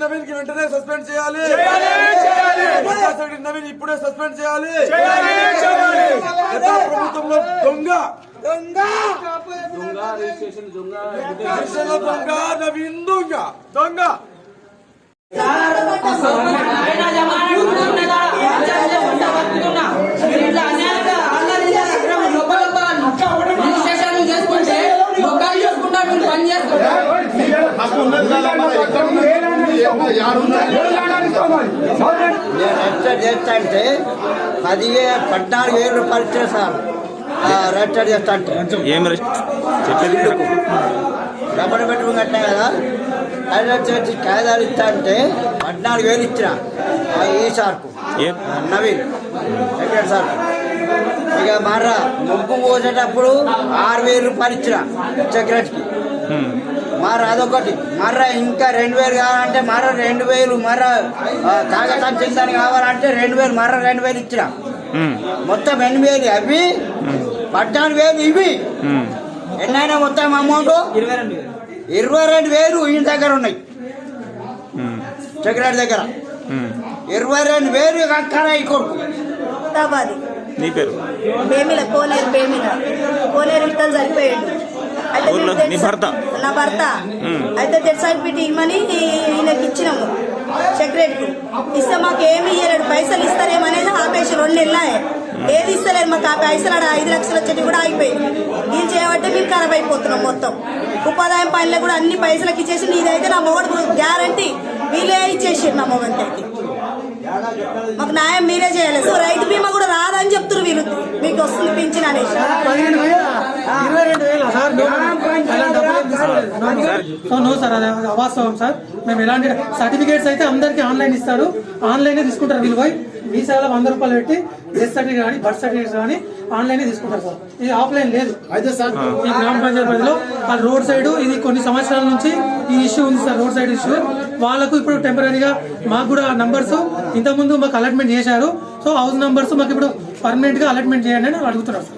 నవీన్కి వెంటనే సస్పెండ్ చేయాలి పంచాయతీ నవీన్ ఇప్పుడే సస్పెండ్ చేయాలి ప్రభుత్వంలో దొంగ. రిజిస్ట్రేషన్ దొంగ. నవీన్ దొంగ దొంగ పని రిజిస్టర్ చేస్తా అంటే పదివే పద్నాలుగు వేల రూపాయలు ఇచ్చారు సార్. ఆ, రిజిస్టర్ చేస్తా అంటే ఏం రెస్ట్ చెప్పేది వినకు. డబ్బులు పెట్టుకుని కట్టినా కదా. అది వచ్చి కాగితాలు ఇస్తా అంటే పద్నాలుగు వేలు ఇచ్చిన ఆ, ఈ సార్కు? నవీన్. ఎక్కడ సార్? ఇక మర్ర ముగ్గు పోసేటప్పుడు ఆరు వేల రూపాయలు ఇచ్చిన సెక్రటరీకి హ్మ్. మర్ర అదొకటి మర్ర ఇంకా రెండు వేలు కావాలంటే మర్ర రెండు వేలు మర్ర కాగితం చిందని కావాలంటే రెండు వేలు మర్ర రెండు వేలు ఇచ్చిన. మొత్తం ఎనిమిది వేలు అవి పద్నాలుగు వేలు ఇవి హ్మ్. ఎన్నైనా మొత్తం అమౌంట్ ఇరవై రెండు వేలు ఈయన దగ్గర ఉన్నాయి. సెక్రటరీ దగ్గర. ఇరవై రెండు వేలు అక్కడ ఈ కొడుకు హైదరాబాద్ నీ పేరు? కోనేరు ఇట్టలు సరిపోయాడు అయితే నీ భర్త? నా భర్త. అయితే డెత్ సర్టిఫికేట్ ఇవ్వమని ఈయనకి ఇచ్చినాము. సెక్రటరీకి ఇస్తే మాకు ఏమి ఇయ్యలేడు పైసలు ఇస్తారేమనేది ఆపేసి రెండు నెలలే. ఏది ఇస్తలేదు మాకు ఆ పైసలు ఆడ ఐదు లక్షలు వచ్చేటి కూడా ఆగిపోయింది దీన్ని చేయబట్టే మేము ఖరాబ్ అయిపోతున్నాం మొత్తం. ఉపాధాయం పనులు కూడా అన్ని పైసలకి ఇచ్చేసి నీదైతే నా మొగడు గ్యారంటీ వీళ్ళే ఇచ్చేసి నా అయితే మాకు న్యాయం మీరే చేయాలి. సో రైతు వీళ్ళు మీకు వస్తుంది పింఛన్ సార్. సో నో సార్ అది అవాస్తవం సార్. మేము ఎలాంటి సర్టిఫికేట్స్ అయితే అందరికి ఆన్లైన్ ఇస్తారు. ఆన్లైన్ తీసుకుంటారు వీళ్ళు పోయి. వీసాలో వంద రూపాయలు పెట్టి డెత్ సర్టిఫికేట్ కానీ బర్త్ సర్టిఫికేట్స్ కానీ ఆన్లైన్ తీసుకుంటారు సార్. ఇది ఆఫ్లైన్ లేదు. అయితే సార్ ఈ గ్రామ పంచాయతీ పరిధిలో ఆ రోడ్ సైడ్ ఇది కొన్ని సంవత్సరాల నుంచి ఈ ఇష్యూ ఉంది సార్ రోడ్ సైడ్ ఇష్యూ. వాళ్ళకు ఇప్పుడు టెంపరీగా మాకు కూడా నంబర్స్ ఇంతకుముందు మాకు అలాట్మెంట్ చేశారు. సో హౌస్ నంబర్స్ మాకు ఇప్పుడు పర్మనెంట్గా అలాట్మెంట్ చేయండి అని అడుగుతున్నారు. సార్